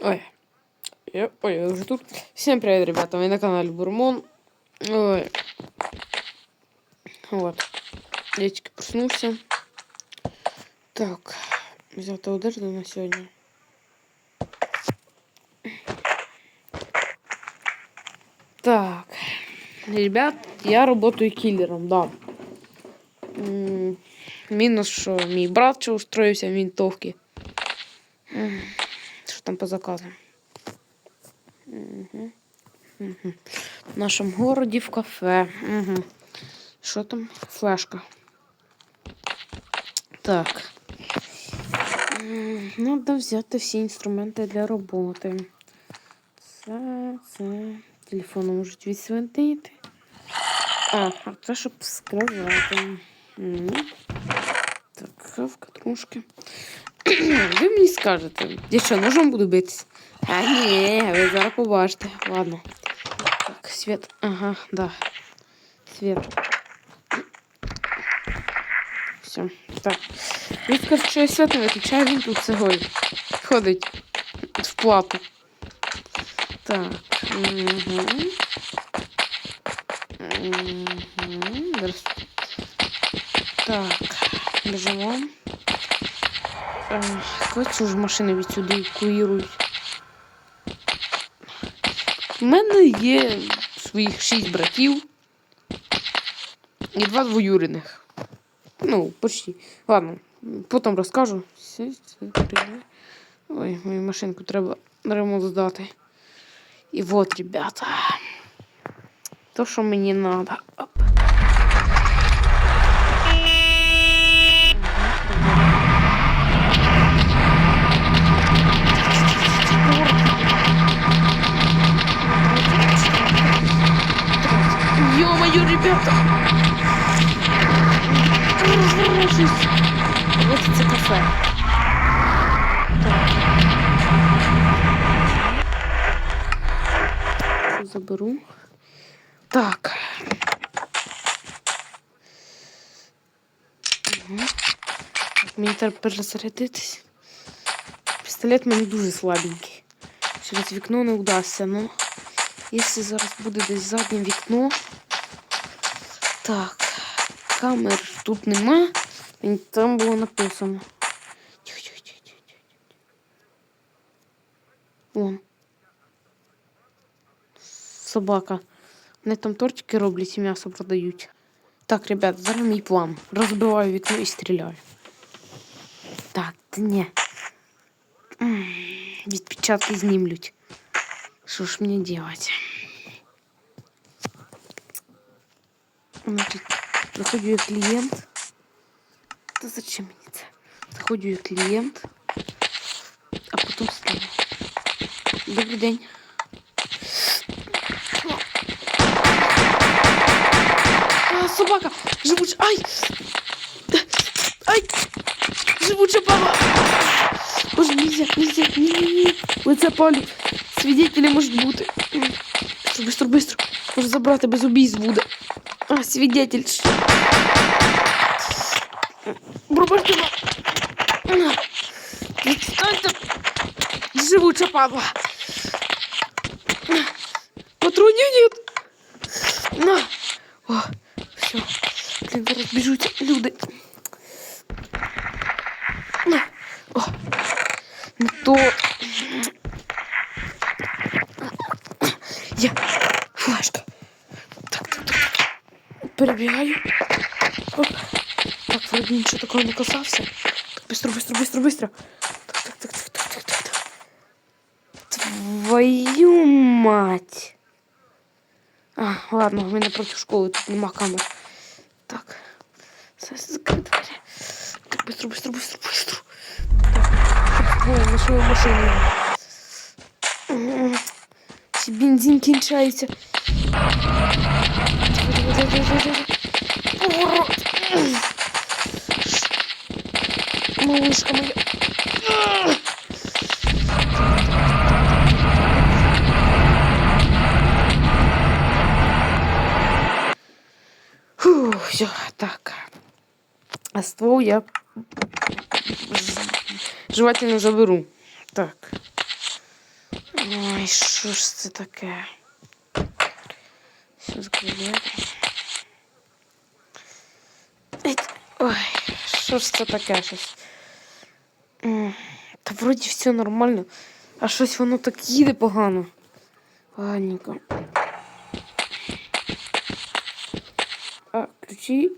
Ой. Я, ой, я уже тут. Всем привет, ребята, вы на канале Бурмон. Ой. Вот. Я тільки проснувся. Так. Взяти одежду на сьогодні. Так. Ребят, я работаю киллером, да. М, Мінус, що мій брат ще устроївся в ментовки. Там по заказам? Угу. В нашому городі в кафе. Угу. Що там? Флешка. Так. Надо взяти всі інструменти для роботи. Це, це. Телефони можуть відсвинтити. А, це щоб скривати. Так, хавка трошки. Ви мені скажете, я що, ножом буду битись? А ні, ви зараз побачите. Ладно. Так, світ. Ага, да. Світ. Все. Так. Він скаже, що я світ виключаю, він тут сьогодні. Ходить в плату. Так. Угу. Угу. Зараз. Так. Біжимо. Хочу ж машини відсюди евакуюють. У мене є своїх шість братів і два двоюрідних. Ну, почти. Ладно, потім розкажу. Ой, мою машинку треба ремонт здати. І вот, ребята. То, що мені надо. Заберу. Так. Угу. Мені треба перезарядитись. Пістолет в мене дуже слабенький. Через вікно не вдасться, ну. Якщо зараз буде десь заднє вікно. Так, камер тут нема. Там було написано. Тихо, тихо, тихо, тихо, тихо. Вон. Собака. Вони там тортики роблять і м'ясо продають. Так, ребят, зараз мій план. Розбиваю вікно і стріляю. Так, та ні. Відпечатки знімлють. Що ж мені делать? Значить, заходжу я клієнт. Та зачем мені це? Заходжу я клієнт, а потім стріляю. Добрий день. собака! Живуча! Ай! Ай! Живуча баба! Боже, нельзя, нельзя, ні-ні-ні. Лице палю. Свидетелі можуть бути. Быстро, быстро, быстро. Може забрати без убійств буде. А, свидетель. Пробачте. на. Відстаньте. Живуча падла. Патронів нет. Перебігаю. Оп. Так, вроде нічого такого не касався. Так, быстро, быстро, быстро, быстро. Так, так, так, так, так, так, так, так. Твою мать. А, ладно, у мене проти школи тут нема камер. Так. Зараз закрити двері. Так, быстро, быстро, быстро, быстро. Так, о, на свою машину. М, ще Бензин кінчається. Малышка моя. Все, так. А ствол я желательно заберу. Так. Ой, що ж це таке? Що закрили? Ой, що ж це таке щось? Та вроді все нормально, а щось воно так їде погано. Ладненько. А, ключі.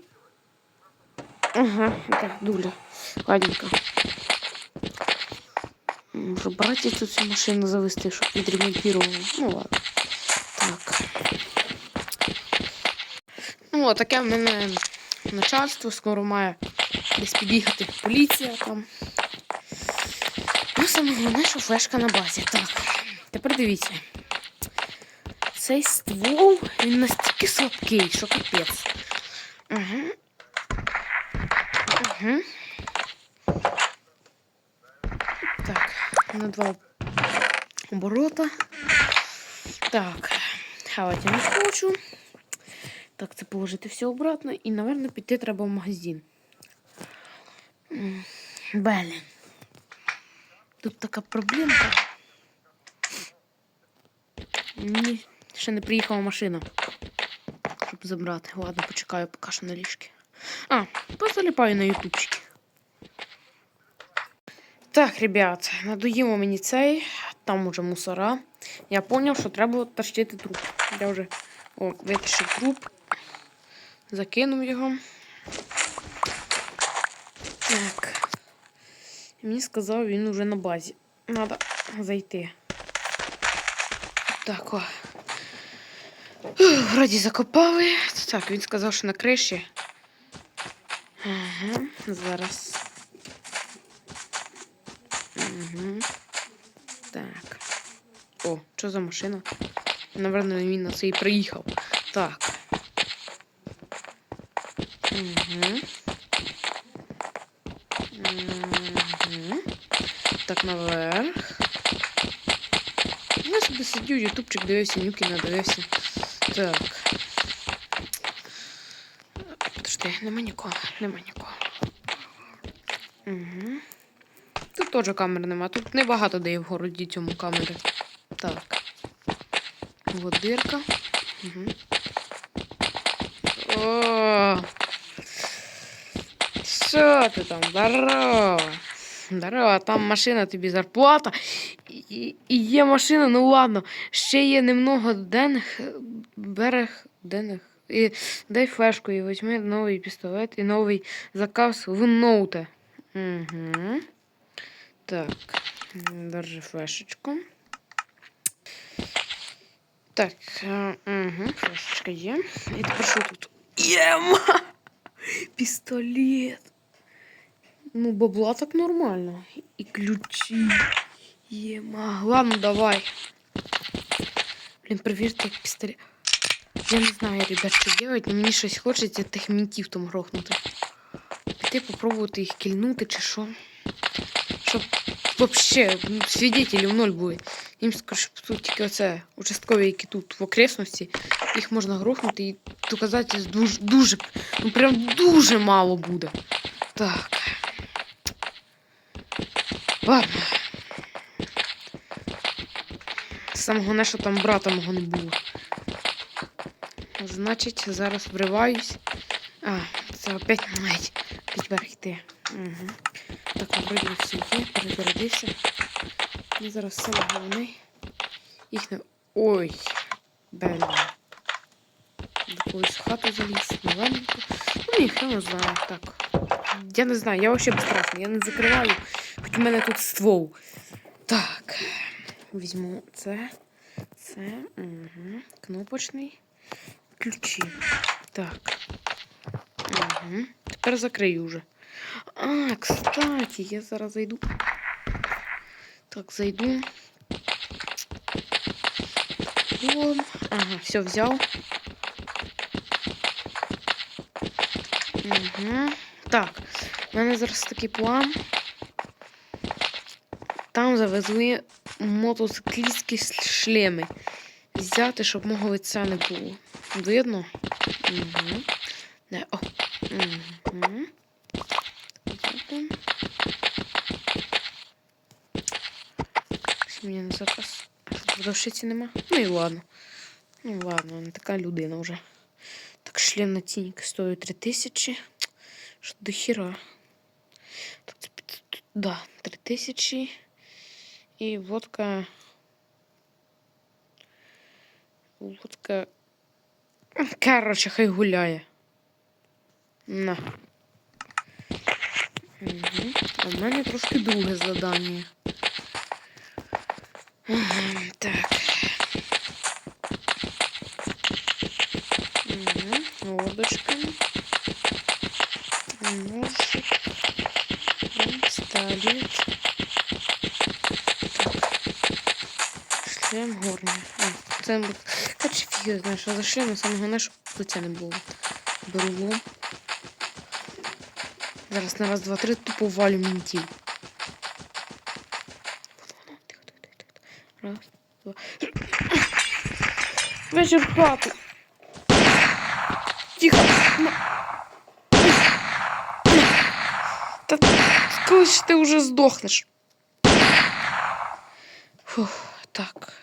Ага, так, дуля. Ладненько. Може брати цю машину завести, щоб відремонтували. Ну ладно. Так. Ну, от таке в мене начальство скоро має десь під'їхати поліція там. Ну, саме головне, що флешка на базі. Так, тепер дивіться. Цей ствол, він настільки слабкий, що капець. Угу. Угу. Так, на два оборота. Так, хавати не хочу. Так, це положити все обратно і, напевно, піти треба в магазин. Блін. Тут така проблемка. Мені ще не приїхала машина. Щоб забрати. Ладно, почекаю поки що на ліжки. А, позаліпаю на ютубчики. Так, ребят, надоїмо мені цей, там уже мусора. Я поняв, що треба тащити труп. Я вже о, витащив труп, закинув його. Так. Мені сказав, він уже на базі. Надо зайти. Так, о. Вроді закопали. Так, він сказав, що на криші. Ага, зараз. Угу. Так. О, що за машина? Наверно, він на це і приїхав. Так. Так, наверх. Я собі сидів, ютубчик дивився, нюки надивився. Так. Подожди, нема нікого, нема нікого. Угу. Тут теж камер нема. Тут небагато де є в городі цьому камери. Так. Вот дирка. Угу. О! Що ти там? Здорово! Здорово, там машина тобі зарплата. І, і є машина, ну ладно. Ще є немного денних берег денних. І дай флешку і візьми новий пістолет і новий заказ в ноуте. Угу. Так, держи флешечку. Так, угу, флешечка є. І тепер що тут? Єма! Пістолет. Ну, бабла так нормально. І ключі. Єма. Ладно, давай. Блін, перевірте, як пістолет. Я не знаю, ребят, що делать, но мені щось хочеться тих мінтів там грохнути. Піти попробувати їх кільнути чи що. Щоб вообще ну, свидетелів ноль буде. Їм скажу, тут тільки оце участкові, які тут в окресності, їх можна грохнути і доказати дуже, дуже, ну прям дуже мало буде. Так. Ладно. Саме головне, що там брата мого не було. Значить, зараз вриваюсь. А, це опять навіть підверх йти. Угу. Так, вроді все є. І зараз саме головне. Їх не. Ой! Блін. До когось в хату заліз. Ну ладненько. Ну ніхто не знає. Так. Я не знаю, я вообще безстрашний. Я не закриваю. У мене тут ствол. Так. Візьму це. Це. Угу. Кнопочний. Ключі. Так. Угу. Тепер закрию вже. А, кстати, я зараз зайду. Так, зайду. О, ага, все взял. Угу. Так, у мене зараз такий план. Там завезли мотоциклістські шлеми. Взяти, щоб мого лиця не було. Видно? Угу. Не, о. Угу. Мені на заказ. продавщиці нема. Ну і ладно. Ну ладно, не така людина вже. Так, шлем на цінник стоїть 3000. Що до хіра. Так, це Да, 3000. І водка. Водка. Короче, хай гуляє. На. Угу. А в мене трошки друге завдання. Угу. так. Його знає, що за шлем, саме головне, щоб лиця не було. Беру лом. Зараз на раз, два, три тупо валю мінтів. Раз, два. Вечір хату. Тихо. Та коли ж ти вже здохнеш? Фух, так.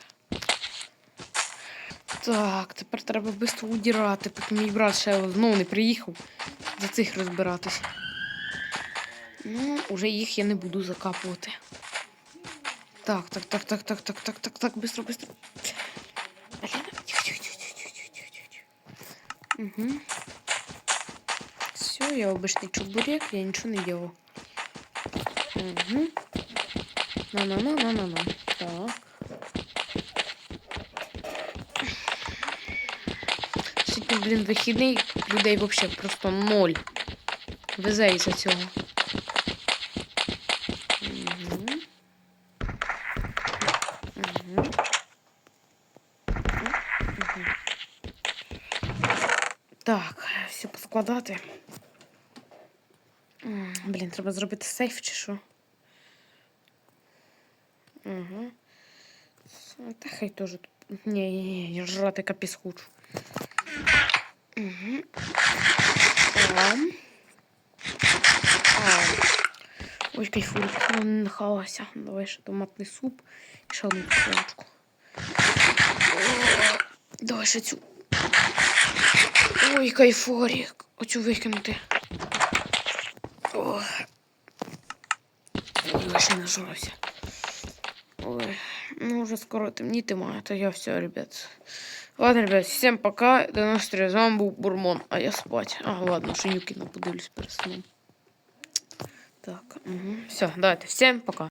Так, тепер треба швидко удирати, поки мій брат ще знову не приїхав за цих розбиратись. Ну, уже їх я не буду закапувати. Так, так, так, так, так, так, так, так, так, быстро, быстро. Аліна, тихо, тихо, тихо, тихо, тихо, тихо, тихо. Угу. Все, я обычный чебурек, я ничего не делал. Угу. На-на-на-на-на-на. Так. Блін, вихідний людей вообще просто ноль. Везе із-за цього. Угу. Угу. Угу. Так, все поскладати. Блін, треба зробити сейф чи що? Угу. Та хай теж тут. Ні, ні, ні, я жрати капець хочу. Угу. Ам. Ам. Ой, кайфую, вона не нахалася. Давай ще томатний суп і ще одну кусочку. Давай ще цю. Ой, кайфорік. Оцю викинути. Ой. Я ще нажрався. Ой, ну уже скоро темнітиме, то я все, ребят. Ладно, ребят, всем пока. До новых встреч. С вами был Бурмон, а я спать. А, ладно, Шинюкіна подивлюсь перед сном. Так, угу. все, давайте, всем пока.